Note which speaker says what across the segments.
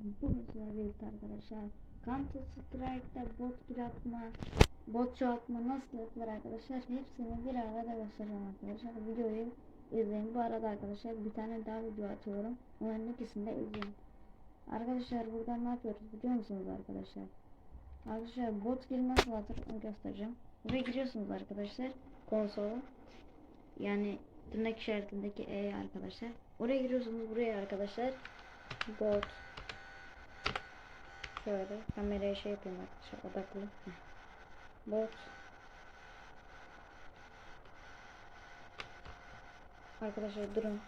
Speaker 1: sizlerle birlikte arkadaşlar. Counter Strike'da bot atma, bot çoğaltma nasıl yapılır arkadaşlar hepsini bir arada göstereceğim arkadaşlar. Videoyu izleyin. Bu arada arkadaşlar bir tane daha video atıyorum. Onların ikisini de izleyin. Arkadaşlar burada ne yapıyoruz biliyor musunuz arkadaşlar? Arkadaşlar bot kill nasıl atır onu göstereceğim. Buraya giriyorsunuz arkadaşlar konsola. Yani tırnak işaretindeki E arkadaşlar. Oraya giriyorsunuz buraya arkadaşlar. Bot. Şöyle kameraya şey yapayım arkadaşlar odaklı. Heh. Bot. Arkadaşlar durun.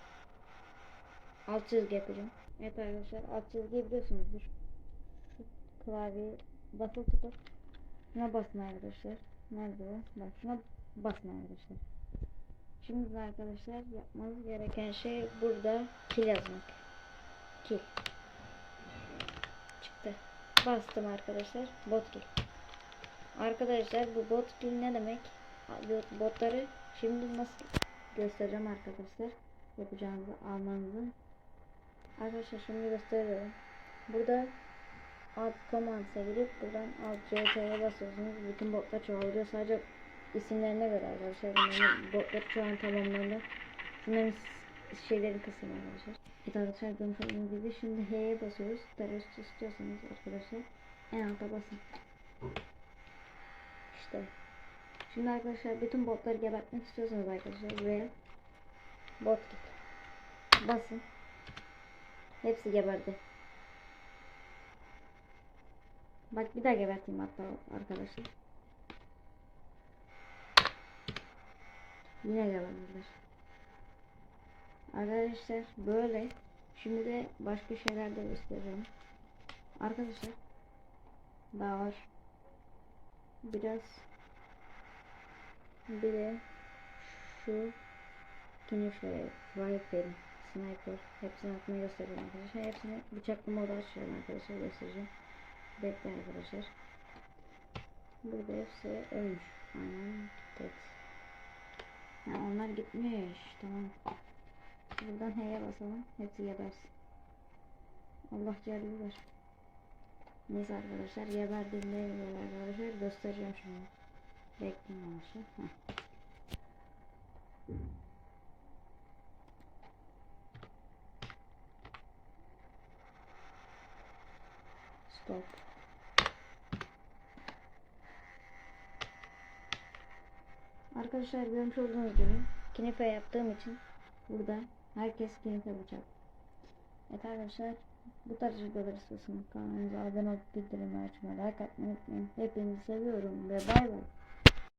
Speaker 1: Alt çizgi yapacağım. Evet arkadaşlar alt çizgi biliyorsunuzdur. Klavyeyi basılı tutup şuna basın arkadaşlar. Nerede o? Bak şuna basın arkadaşlar. Şimdi arkadaşlar yapmanız gereken şey burada kill yazmak. Kill. Bastım arkadaşlar. Bot kill. Arkadaşlar bu bot kill ne demek? Botları şimdi nasıl göstereceğim arkadaşlar. Yapacağınızı almanızı. Arkadaşlar şimdi gösteriyorum. Burada alt command'a girip buradan alt CT'ye basıyorsunuz. Bütün botlar çoğalıyor. Sadece isimlerine göre arkadaşlar. Bunların botlar şu an tamamlandı. Bunların şeylerini kısım arkadaşlar. Evet arkadaşlar görmüş olduğunuz gibi şimdi H'ye basıyoruz. Terörist istiyorsanız arkadaşlar en alta basın. İşte. Şimdi arkadaşlar bütün botları gebertmek istiyorsanız arkadaşlar buraya bot git. Basın. Hepsi geberdi. Bak bir daha geberteyim hatta arkadaşlar. Yine geberdiler. Arkadaşlar böyle. Şimdi de başka şeyler de göstereceğim. Arkadaşlar daha var. Biraz bir de şu Kinife, Viper, Sniper hepsini atmayı göstereceğim arkadaşlar. Hepsini bıçaklı moda açıyorum arkadaşlar göstereceğim. Bekle arkadaşlar. Burada hepsi ölmüş. Aynen. Evet. Ha, onlar gitmiş. Tamam. Buradan H'ye basalım. Hepsi gebersin. Allah yardım ver. Neyse arkadaşlar geberdiğinde böyle arkadaşlar göstereceğim şimdi. Bekleyin arkadaşlar. Stop. Arkadaşlar görmüş olduğunuz gibi kinife yaptığım için burada herkes kinife bıçak. Evet arkadaşlar bu tarz videoları istiyorsanız kanalımıza abone olup bildirimleri açmayı like atmayı unutmayın. Hepinizi seviyorum ve bay bay.